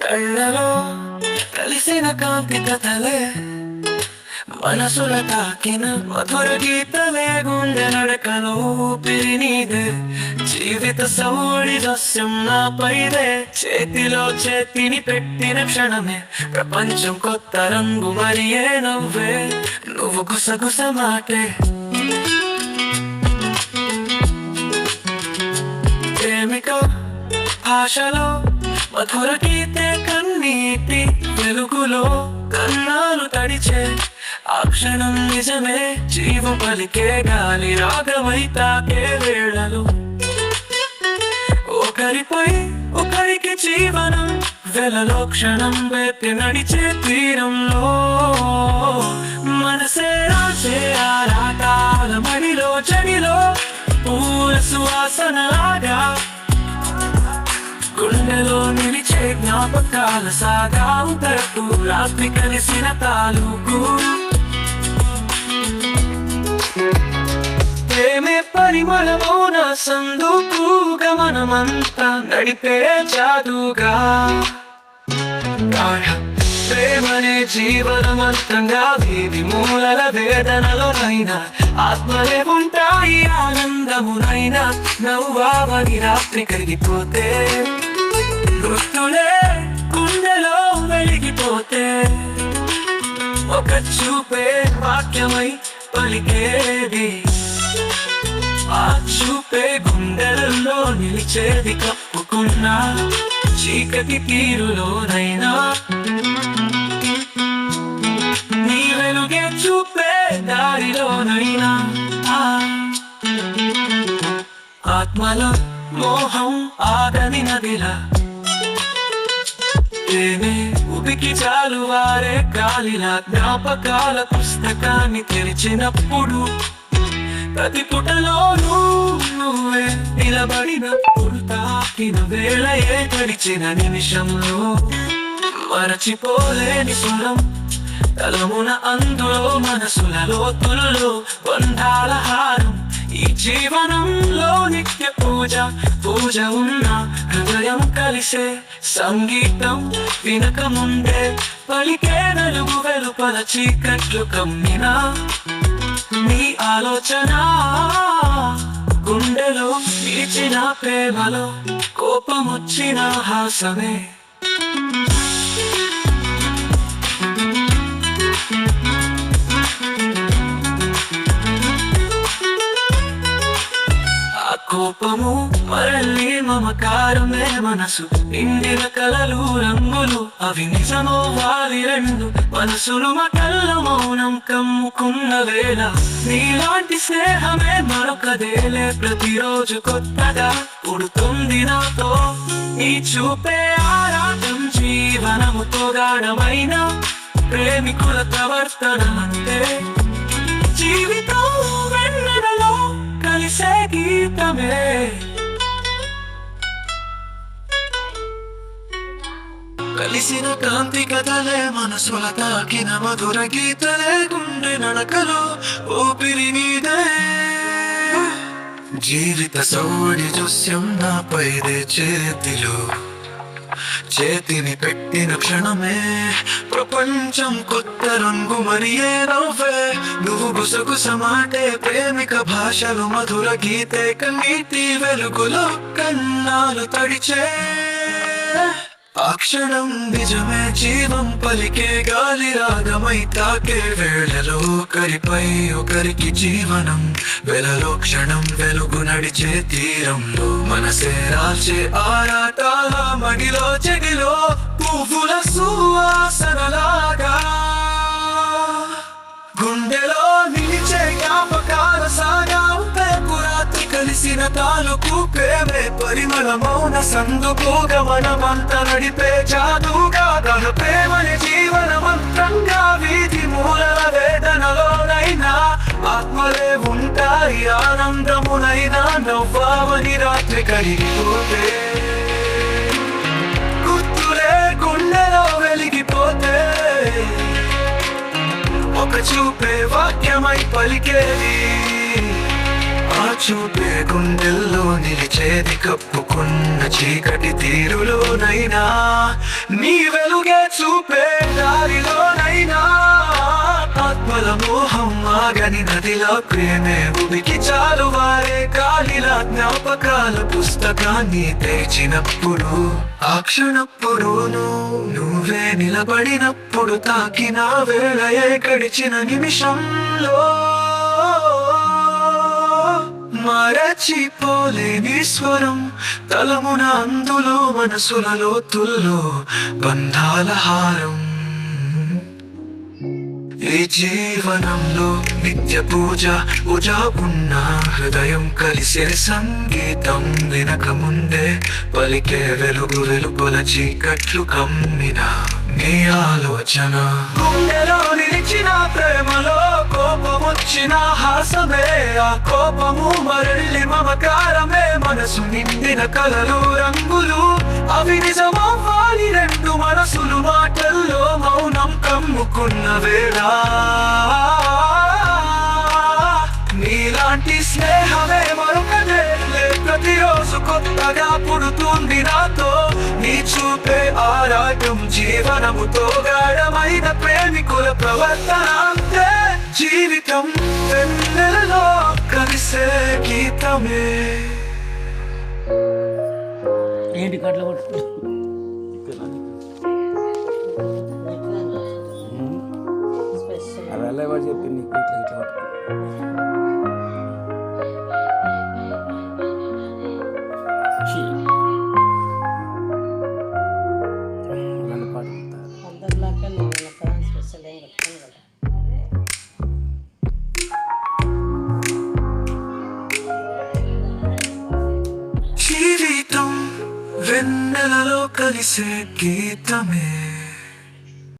కళ్ళలో కలిసిన కాంతి కథలే మనసుల తాకిన మధుర గీతలే గుండె నడకలో ఊపిరి నీదే జీవిత సౌడి దస్యం నాపైదే చేతిలో చేతిని పెట్టిన క్షణమే ప్రపంచం కొత్త రంగు మరియే నవ్వే నువ్వు గుసగుస మాటే ప్రేమిక భాషలో మధుర గీతే కన్నీటి వెలుగులో కన్నాలు తడిచే. ఆ క్షణం నిజమే జీవ పలికే గాలి రాగమై తాకే వేళలు ఒకరిపై ఒకరికి జీవనం వెలలో క్షణం వెతి నడిచే తీరంలో. మనసే రాసే ఆరాటాల మడిలో చడిలో పూల సువాసనలాగా గుండెలో జ్ఞాపకాల సాగావు తరపు రాత్రి కలిసిన తాలూకు ప్రేమే పరిమళమో నా సందుకు గమనమంతా నడిపే జాదుగా. ప్రేమనే జీవనమంతంగా వీధి మూలల వేదనలోనైనా ఆత్మలే ఉంటాయి ఆనందమునైనా నవ్వావని రాత్రి కరిగిపోతే. గుర్తులే గుండెలో వెలిగిపోతే ఒక చూపే వాక్యమై పలికేది. ఆ చూపే గుండెలలో నిలిచేది కప్పుకున్నా చీకటి తీరులోనైనా. నీ వెలుగే చూపే దారిలోనైనా. ఆత్మలో మోహం ఆగని నదిలా ప్రేమే ఉబికి చాలు వారే గాలిలా జ్ఞాపకాల పుస్తకాన్ని తెరిచినప్పుడు ప్రతి పుటలోనూ నువ్వే నిలబడినప్పుడు తాకిన వేళ ఏ గడిచిన నిమిషంలో మరచిపోలేని స్వరం. తలమున అందులో మనసుల లోతులలో బంధాల హారం. ఈ జీవనంలోని పూజ పూజ ఉన్న హృదయం కలిసే సంగీతం వినకముందే పలికే నలుగు వెలుపల చీకట్లు కమ్మినా నీ ఆలోచన గుండెలో నిలిచిన ప్రేమలో కోపమొచ్చిన హాసమే ఆ మరల్లి మమకారమే మనసు. నిండిన కలలు రంగులు అవి నిజమో వారి రెండు. మనసులు మటల్ల మౌనం కమ్ముకున్న వేళ. నీలాంటి స్నేహమే మరొకదేలే ప్రతిరోజు కొత్తగా పుడుతుంది నాతో. నీ చూపే ఆరాటం జీవనముతో గాఢమైన ప్రేమికుల ప్రవర్తన అంటే జీవితం కలిసే గీతమే కలిసిన కాంతి కథలే మనసుల తాకిన మధుర గీతలే గుండె నడకలు ఊపిరి నీదే జీవిత సౌడి దృశ్యం నాపైదే చేతిలో చేతిని పెట్టిన క్షణమే ప్రపంచం కొత్త రంగు మరియే నవ్వే? నువ్వు గుసగు సమాటే ప్రేమిక భాషలు మధుర గీతే కన్నీటి వెలుగులో కన్నాలు తడిచే. ఆ నిజమే జీవం పలికే గాలి రాగమై తాకే వేళలో ఒకరిపై ఒకరికి జీవనం వెలలో క్షణం వెలుగు నడిచే తీరంలో మనసే రాల్చే ఆరాటాల మడిలో చెడిలో పువ్వుల సువాసనలాగా. గుండెలో నిలిచే జ్ఞాపకాల సాగా కలిసిన తాలూకు ప్రేమే పరిమళ మౌన సందుకు గమనమంత నడిపే జాదుగా తన ప్రేమని జీవన మంత్రంగా వీధి మూలల వేదనలోనైనా ఆత్మలే ఉంటాయి ఆనందమునైనా నవ్వామని రాత్రి కరిగిపోతే గుర్తులే గుండెలో వెలిగిపోతే. ఒక చూపే వాక్యమై పలికేది చూపే గుండెల్లో నిలిచేది కప్పుకున్న చీకటి తీరులోనైనా నీ వెలుగే చూపే దారిలోనైనా. ఆత్మల మోహం ఆగని నదిలా ప్రేమే ఉనికి చాలు వారే కాలిలా జ్ఞాపకాల పుస్తకాన్ని తెరిచినప్పుడు ఆ క్షణప్పుడును నువ్వే నిలబడినప్పుడు తాకిన వేళయే గడిచిన నిమిషంలో. మరచిపోలేని స్వరం. తలమున అందులో మనసులలో తుల్లో బంధాల హారం. ఈ జీవనంలో నిత్య పూజ పూజ ఉన్న హృదయం కలిసే సంగీతం వినక ముందే పలికే వెలుగు వెలుగుల చీకట్లు కమ్మిన. నీ ఆలోచన. గుండెలో నిలిచిన ప్రేమలో కోపమొచ్చిన హాసమే. ఆ కోపము మరళ్ళి మమకారమే. మనసు నిండిన కలలు రంగులు అవి నిజమవ్వాలి. రెండు మనసులు మాటల్లో మౌనం కమ్ముకున్న వేళ. నీలాంటి స్నేహమే మరొకదే ప్రతిరోజు కొత్తగా పుడుతుంది నాతో నీ చూపే ఆరాటం జీవనముతో గాఢమైన ప్రేమికుల ప్రవర్తన అంతే జీవితం వెన్నెలలో కలిసే గీతమే. ఏంటి కట్ల కొట్టు? అవి ఎలా ఎవరు చెప్పింది? ఇట్లా ఇట్లా జీవితం వెన్నెలలో కలిసే గీతమే